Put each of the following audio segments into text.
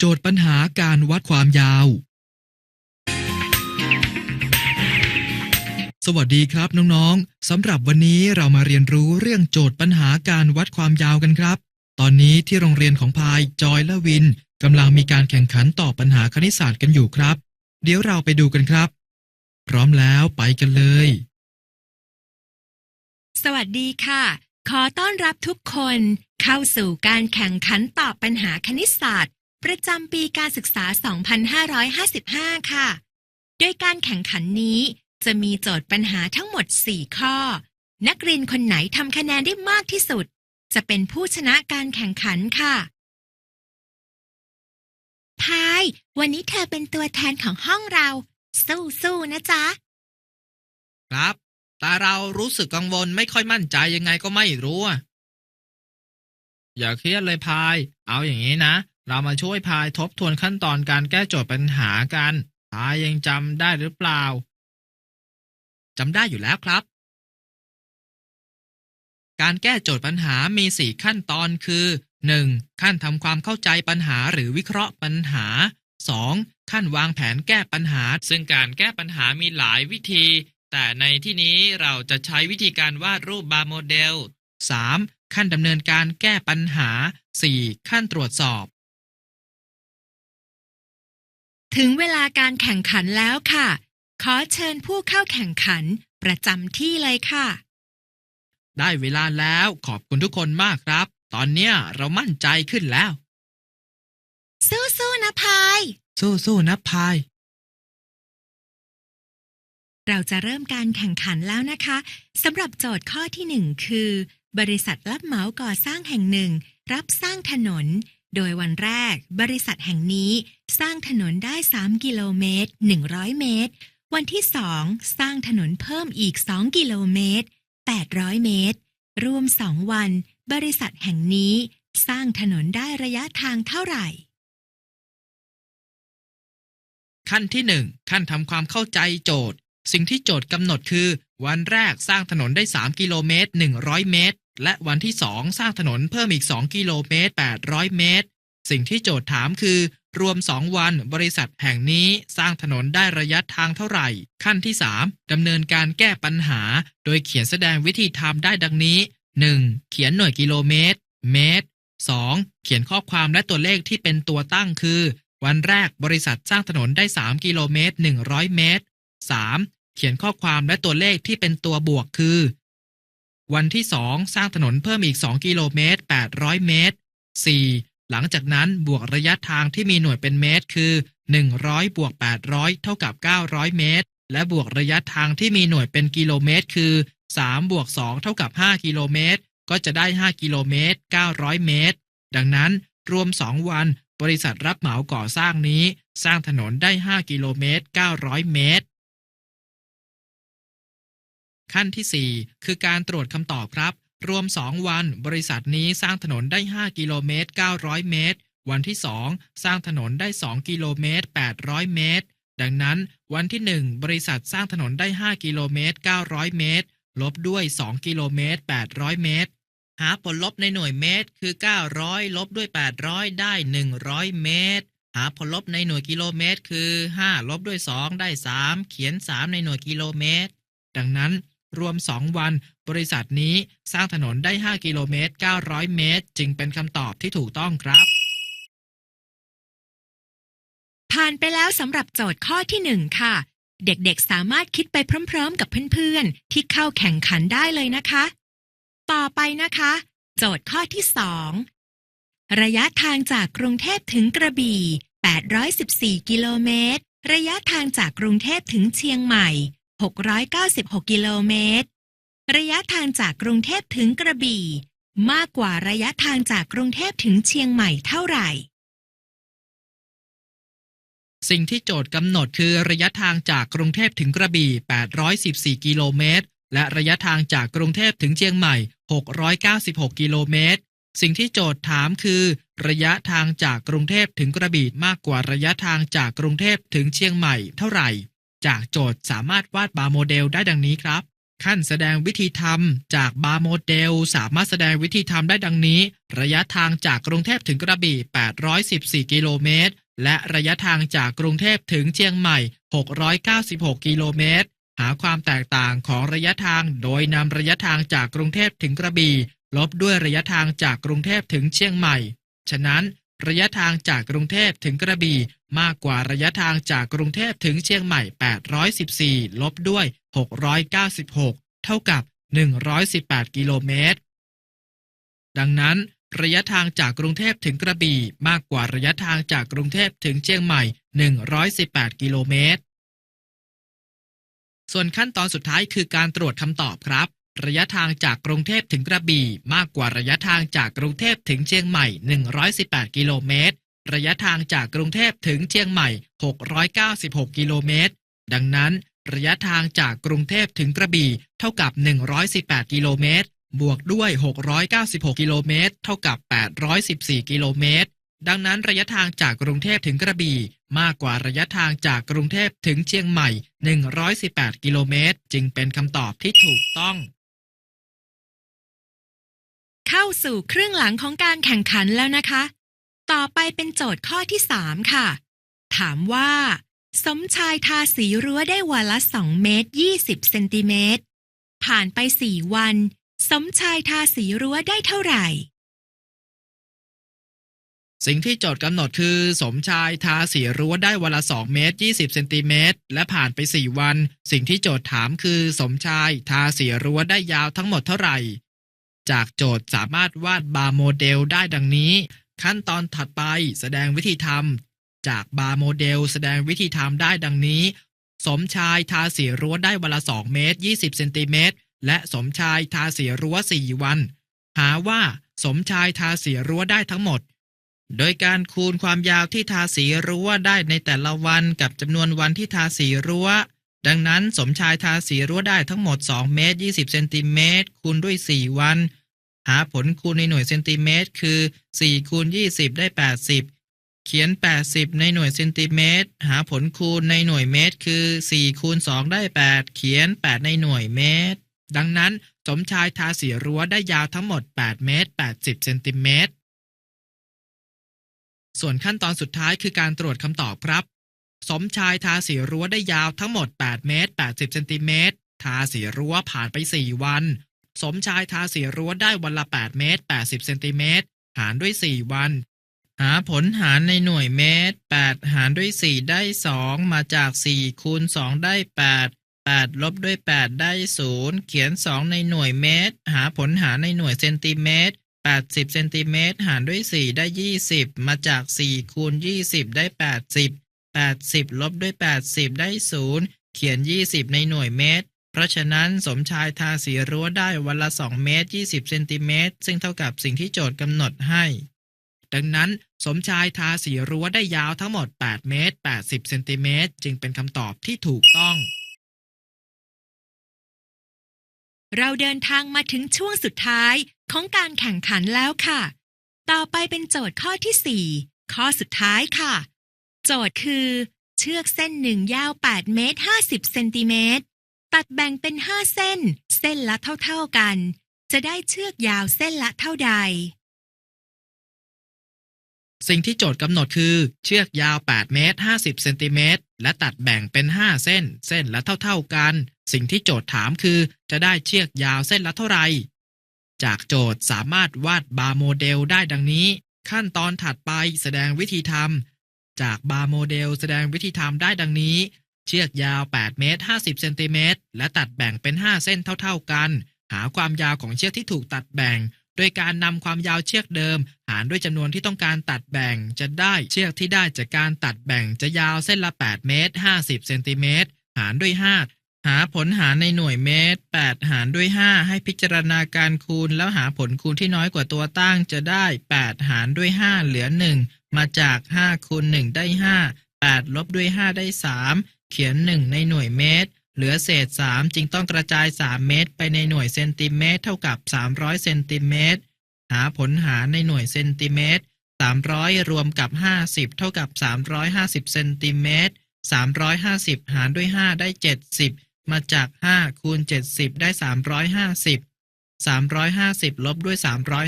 โจทย์ปัญหาการวัดความยาว สวัสดีครับน้องๆ สำหรับวันนี้เรามาเรียนรู้เรื่องโจทย์ปัญหาการวัดความยาวกันครับ ตอนนี้ที่โรงเรียนของพายจอยและวินกำลังมีการแข่งขันตอบปัญหาคณิตศาสตร์กันอยู่ครับ เดี๋ยวเราไปดูกันครับ พร้อมแล้วไปกันเลย สวัสดีค่ะ ขอต้อนรับทุกคนเข้าสู่การแข่งขันตอบปัญหาคณิตศาสตร์ ประจำปีการศึกษา 2555 ค่ะ โดยการแข่งขันนี้จะมีโจทย์ปัญหาทั้งหมด 4 ข้อ นักเรียนคนไหนทำคะแนนได้มากที่สุด จะเป็นผู้ชนะการแข่งขันค่ะพายวันนี้เธอเป็นตัวแทนของห้องเรา สู้ๆนะจ๊ะ ครับ แต่เรารู้สึกกังวลไม่ค่อยมั่นใจยังไงก็ไม่รู้อะอย่าเครียดเลยพาย เอาอย่างนี้นะ เรามาช่วยพายทบทวนขั้นตอนการแก้โจทย์ปัญหากันพายยังจำได้หรือเปล่าจำได้อยู่แล้วครับ การแก้โจทย์ปัญหามี 4 ขั้นตอนคือ 1. ขั้นทำความเข้าใจปัญหาหรือวิเคราะห์ปัญหา 2. ขั้นวางแผนแก้ปัญหา ซึ่งการแก้ปัญหามีหลายวิธี แต่ในที่นี้เราจะใช้วิธีการวาดรูปบาร์โมเดล 3. ขั้นดำเนินการแก้ปัญหา 4. ขั้นตรวจสอบ ถึงเวลาการแข่งขันแล้วค่ะ ขอเชิญผู้เข้าแข่งขันประจำที่เลยค่ะ ได้เวลาแล้วขอบคุณทุกคนมากครับ ตอนเนี้ยเรามั่นใจขึ้นแล้ว สู้ๆนะพาย สู้ๆนะพาย เราจะเริ่มการแข่งขันแล้วนะคะสำหรับโจทย์ข้อที่หนึ่งคือ บริษัทรับเหมาก่อสร้างแห่งหนึ่ง รับสร้างถนน โดยวันแรกบริษัทแห่งนี้สร้างถนนได้ 3 กิโลเมตร 100 เมตร วันที่ 2 สร้างถนนเพิ่มอีก 2 กิโลเมตร 800 เมตร รวม 2 วัน บริษัทแห่งนี้สร้างถนนได้ระยะทางเท่าไหร่ ขั้นที่ 1 ขั้นทำความเข้าใจโจทย์ สิ่งที่โจทย์กำหนดคือ วันแรกสร้างถนนได้ 3 กิโลเมตร 100 เมตร และวันที่ 2 สร้างถนนเพิ่มอีก 2 กิโลเมตร 800 เมตร สิ่งที่โจทย์ถามคือ รวม 2 วันบริษัทแห่งนี้สร้างถนนได้ระยะทางเท่าไหร่ ขั้นที่ 3ดำเนินการแก้ปัญหา โดยเขียนแสดงวิธีทำได้ดังนี้ 1. เขียนหน่วยกิโลเมตร เมตร 2. เขียนข้อความและตัวเลขที่เป็นตัวตั้งคือ วันแรกบริษัทสร้างถนนได้ 3 กิโลเมตร 100 เมตร 3. เขียนข้อความและตัวเลขที่เป็นตัวบวกคือ วันที่ 2 สร้างถนนเพิ่มอีก 2 กิโลเมตร 800 เมตร 4. หลังจากนั้นบวกระยะทางที่มีหน่วยเป็นเมตร คือ 100 บวก 800 เท่ากับ 900 เมตร และบวกระยะทางที่มีหน่วยเป็นกิโลเมตร คือ 3 บวก 2 เท่ากับ 5 กิโลเมตร ก็จะได้ 5 กิโลเมตร 900 เมตร ดังนั้นรวม 2 วัน บริษัทรับเหมาก่อสร้างนี้ สร้างถนนได้ 5 กิโลเมตร 900 เมตร ขั้นที่ 4 คือการตรวจคำตอบครับ รวม 2 วัน บริษัทนี้สร้างถนนได้ 5 กิโลเมตร 900 เมตร วันที่ 2 สร้างถนนได้ 2 กิโลเมตร 800 เมตร ดังนั้นวันที่ 1 บริษัทสร้างถนนได้ 5 กิโลเมตร 900 เมตร ลบด้วย 2 กิโลเมตร 800 เมตร หาผลลบในหน่วยเมตร คือ 900 ลบด้วย 800 ได้ 100 เมตรหาผลลบในหน่วยกิโลเมตร คือ 5 ลบด้วย 2 ได้ 3 เขียน 3 ในหน่วยกิโลเมตร ดังนั้น รวม 2 วัน บริษัทนี้สร้างถนนได้ 5 กิโลเมตร 900 เมตร จึงเป็นคำตอบที่ถูกต้องครับ ผ่านไปแล้วสำหรับโจทย์ข้อที่หนึ่งค่ะ เด็กๆสามารถคิดไปพร้อมๆ กับเพื่อนๆ ที่เข้าแข่งขันได้เลยนะคะ ต่อไปนะคะ โจทย์ข้อที่สองระยะทางจากกรุงเทพถึงกระบี่814 กิโลเมตร ระยะทางจากกรุงเทพถึงเชียงใหม่ 696 กิโลเมตร ระยะทางจากกรุงเทพถึงกระบี่ มากกว่าระยะทางจากกรุงเทพถึงเชียงใหม่เท่าไหร่ สิ่งที่โจทย์กำหนดคือระยะทางจากกรุงเทพถึงกระบี่ 814 กิโลเมตร และระยะทางจากกรุงเทพถึงเชียงใหม่ 696 กิโลเมตร สิ่งที่โจทย์ถามคือ ระยะทางจากกรุงเทพถึงกระบี่มากกว่าระยะทางจากกรุงเทพถึงเชียงใหม่เท่าไหร่ จากโจทย์สามารถวาดบาร์โมเดลได้ดังนี้ครับ ขั้นแสดงวิธีทำจากบาร์โมเดลสามารถแสดงวิธีทำได้ดังนี้ ระยะทางจากกรุงเทพถึงกระบี่ 814 กิโลเมตร และระยะทางจากกรุงเทพถึงเชียงใหม่ 696 กิโลเมตร หาความแตกต่างของระยะทางโดยนำระยะทางจากกรุงเทพถึงกระบี่ ลบด้วยระยะทางจากกรุงเทพถึงเชียงใหม่ ฉะนั้น ระยะทางจากกรุงเทพถึงกระบี่มากกว่าระยะทางจากกรุงเทพถึงเชียงใหม่ 814 ลบด้วย 696 เท่ากับ 118 กิโลเมตร ดังนั้น ระยะทางจากกรุงเทพถึงกระบี่มากกว่าระยะทางจากกรุงเทพถึงเชียงใหม่ 118 กิโลเมตร ส่วนขั้นตอนสุดท้ายคือการตรวจคำตอบครับ ระยะทางจากกรุงเทพถึงกระบี่มากกว่าระยะทางจากกรุงเทพถึงเชียงใหม่ 118 กิโลเมตร ระยะทางจากกรุงเทพถึงเชียงใหม่ 696 กิโลเมตร ดังนั้น ระยะทางจากกรุงเทพถึงกระบี่เท่ากับ 118 กิโลเมตร บวกด้วย 696 กิโลเมตร เท่ากับ 814 กิโลเมตร ดังนั้นระยะทางจากกรุงเทพถึงกระบี่ มากกว่าระยะทางจากกรุงเทพถึงเชียงใหม่ 118 กิโลเมตร จึงเป็นคำตอบที่ถูกต้อง เข้าสู่ครึ่งหลังของการแข่งขันแล้วนะคะ ต่อไปเป็นโจทย์ข้อที่ 3 ค่ะ ถามว่า สมชายทาสีรั้วได้วันละ 2 เมตร 20 เซนติเมตร ผ่านไป 4 วัน สมชายทาสีรั้วได้เท่าไหร่ สิ่งที่โจทย์กำหนดคือ สมชายทาสีรั้วได้วันละ 2 เมตร 20 เซนติเมตร และผ่านไป 4 วัน สิ่งที่โจทย์ถามคือ สมชายทาสีรั้วได้ยาวทั้งหมดเท่าไหร่ จากโจทย์สามารถวาดบาร์โมเดลได้ดังนี้ ขั้นตอนถัดไปแสดงวิธีทำจากบาร์โมเดลแสดงวิธีทำได้ดังนี้ สมชายทาสีรั้วได้วันละ 2 เมตร 20 เซนติเมตร และสมชายทาสีรั้ว 4 วัน หาว่าสมชายทาสีรั้วได้ทั้งหมด โดยการคูณความยาวที่ทาสีรั้วได้ในแต่ละวันกับจำนวนวันที่ทาสีรั้ว ดังนั้นสมชายทาสีรั้วได้ทั้งหมด 2 เมตร 20 เซนติเมตรคูณด้วย 4 วัน หาผลคูณในหน่วยเซนติเมตร คือ4คูณ20 ได้ 80 เขียน 80 ในหน่วยเซนติเมตร หาผลคูณในหน่วยเมตร คือ4คูณ2ได้ 8 เขียน 8 ในหน่วยเมตร ดังนั้นสมชายทาสีรั้วได้ยาวทั้งหมด 8 เมตร 80 เซนติเมตร ส่วนขั้นตอนสุดท้ายคือการตรวจคำตอบครับ สมชายทาสีรั้วได้ยาวทั้งหมด 8 เมตร 80 เซนติเมตร ทาสีรั้วผ่านไป 4 วัน สมชายทาสีรั้วได้วันละ 8 เมตร 80 เซนติเมตร หารด้วย 4 วัน หาผลหารในหน่วยเมตร 8 หารด้วย 4 ได้ 2 มาจาก 4 คูณ 2 ได้ 8 8 ลบด้วย 8 ได้ 0 เขียน 2 ในหน่วยเมตร หาผลหารในหน่วยเซนติเมตร 80 เซนติเมตร หารด้วย 4 ได้ 20 มาจาก 4 คูณ 20 ได้ 80 80 ลบด้วย 80 ได้ 0 เขียน 20 ในหน่วยเมตร เพราะฉะนั้นสมชายทาสีรั้วได้วันละ 2 เมตร 20 เซนติเมตร ซึ่งเท่ากับสิ่งที่โจทย์กำหนดให้ ดังนั้นสมชายทาสีรั้วได้ยาวทั้งหมด 8 เมตร 80 เซนติเมตร จึงเป็นคำตอบที่ถูกต้องเราเดินทางมาถึงช่วงสุดท้ายของการแข่งขันแล้วค่ะ ต่อไปเป็นโจทย์ข้อที่ 4 ข้อสุดท้ายค่ะ โจทย์คือ เชือกเส้นหนึ่งยาว 8 เมตร 50 เซนติเมตร ตัดแบ่งเป็น 5 เส้น เส้นละเท่าๆกัน จะได้เชือกยาวเส้นละเท่าใด สิ่งที่โจทย์กำหนดคือ เชือกยาว 8 เมตร 50 เซนติเมตร และตัดแบ่งเป็น 5 เส้น เส้นละเท่าๆกัน สิ่งที่โจทย์ถามคือ จะได้เชือกยาวเส้นละเท่าไหร่จากโจทย์สามารถวาดบาร์โมเดลได้ดังนี้ ขั้นตอนถัดไปแสดงวิธีทำ จากบาร์โมเดลแสดงวิธีทำได้ดังนี้ เชือกยาว 8 เมตร 50 เซนติเมตร และตัดแบ่งเป็น 5 เส้นเท่า ๆกัน หาความยาวของเชือกที่ถูกตัดแบ่ง โดยการนำความยาวเชือกเดิม หารด้วยจำนวนที่ต้องการตัดแบ่ง จะได้เชือกที่ได้จากการตัดแบ่งจะยาวเส้นละ 8 เมตร 50 เซนติเมตร หารด้วย 5 หาผลหารในหน่วยเมตร 8 หารด้วย 5 ให้พิจารณาการคูณ แล้วหาผลคูณที่น้อยกว่าตัวตั้งจะได้ 8 หารด้วย 5 เหลือ 1 มาจาก 5 คูณ 1 ได้ 5 8 ลบด้วย 5 ได้ 3 เขียน 1 ในหน่วยเมตร เหลือเศษ 3 จึงต้องกระจาย 3 เมตร ไปในหน่วยเซนติเมตร เท่ากับ 300 เซนติเมตร หาผลหารในหน่วยเซนติเมตร 300 รวมกับ 50 เท่ากับ 350 เซนติเมตร 350 หารด้วย 5 ได้ 70 มาจาก5คูณ70ได้350 350ลบด้วย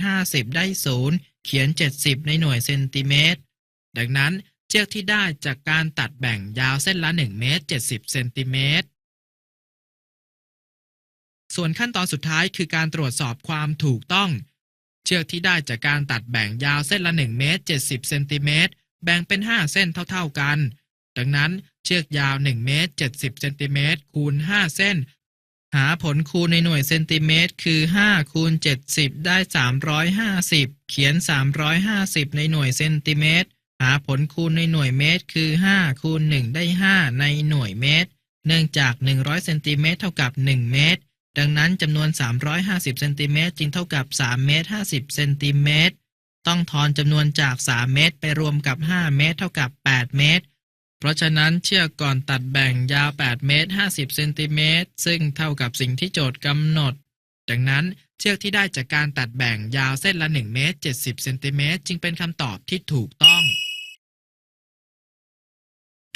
350ได้0เขียน70ในหน่วยเซนติเมตร ดังนั้นเชือกที่ได้จากการตัดแบ่งยาวเส้นละ1เมตร70เซนติเมตรส่วนขั้นตอนสุดท้ายคือการตรวจสอบความถูกต้อง เชือกที่ได้จากการตัดแบ่งยาวเส้นละ1เมตร70เซนติเมตรแบ่งเป็น 5 เส้นเท่า ๆกัน ดังนั้นเชือกยาว1เมตร70เซนติเมตรคูณ 5 เส้น หาผลคูณในหน่วยเซนติเมตร คือ 5 คูณ 70 ได้ 350 เขียน 350 ในหน่วยเซนติเมตร หาผลคูณในหน่วยเมตร คือ 5 คูณ 1 ได้ 5 ในหน่วยเมตร เนื่องจาก 100เซนติเมตรเท่ากับ 1 เมตร ดังนั้นจำนวน 350เซนติเมตรจึงเท่ากับ 3 เมตร 50เซนติเมตร ต้องทอนจำนวนจาก 3 เมตร ไปรวมกับ 5 เมตร เท่ากับ 8 เมตร เพราะฉะนั้นเชือกก่อนตัดแบ่งยาว 8 เมตร 50 เซนติเมตร ซึ่งเท่ากับสิ่งที่โจทย์กำหนด ดังนั้นเชือกที่ได้จากการตัดแบ่งยาวเส้นละ 1 เมตร 70 เซนติเมตร จึงเป็นคำตอบที่ถูกต้อง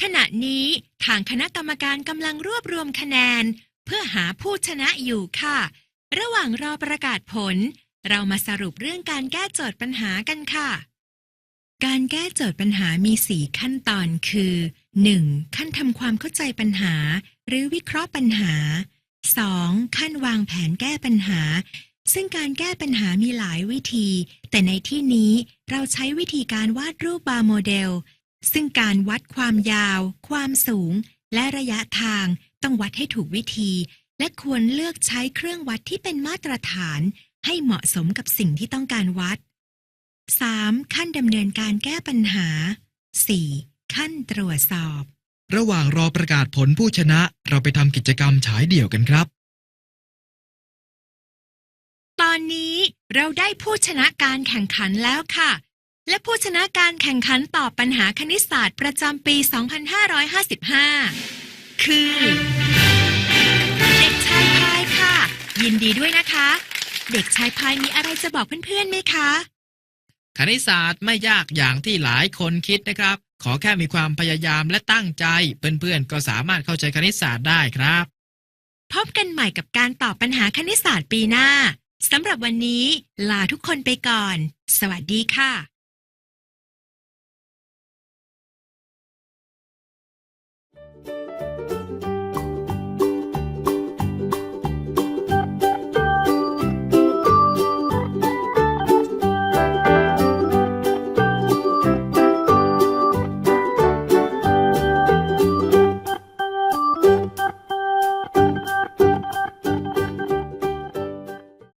ขณะนี้ทางคณะกรรมการกำลังรวบรวมคะแนน เพื่อหาผู้ชนะอยู่ค่ะ ระหว่างรอประกาศผล เรามาสรุปเรื่องการแก้โจทย์ปัญหากันค่ะ การแก้โจทย์ปัญหามี 4 ขั้นตอนคือ 1. ขั้นทำความเข้าใจปัญหา หรือวิเคราะห์ปัญหา 2. ขั้นวางแผนแก้ปัญหา ซึ่งการแก้ปัญหามีหลายวิธี แต่ในที่นี้เราใช้วิธีการวาดรูปบาร์โมเดล ซึ่งการวัดความยาว ความสูง และระยะทาง ต้องวัดให้ถูกวิธี และควรเลือกใช้เครื่องวัดที่เป็นมาตรฐาน ให้เหมาะสมกับสิ่งที่ต้องการวัด 3. ขั้นดำเนินการแก้ปัญหา 4. ขั้นตรวจสอบ ระหว่างรอประกาศผลผู้ชนะ เราไปทำกิจกรรมฉายเดี่ยวกันครับ ตอนนี้เราได้ผู้ชนะการแข่งขันแล้วค่ะ และผู้ชนะการแข่งขันตอบปัญหาคณิตศาสตร์ประจำปี 2555 คือ เด็กชายพายค่ะ ยินดีด้วยนะคะ เด็กชายพายมีอะไรจะบอกเพื่อนๆไหมคะ คณิตศาสตร์ไม่ยากอย่างที่หลายคนคิดนะครับ ขอแค่มีความพยายามและตั้งใจ เพื่อนๆ ก็สามารถเข้าใจคณิตศาสตร์ได้ครับ พบกันใหม่กับการตอบปัญหาคณิตศาสตร์ปีหน้าสำหรับวันนี้ ลาทุกคนไปก่อน สวัสดีค่ะ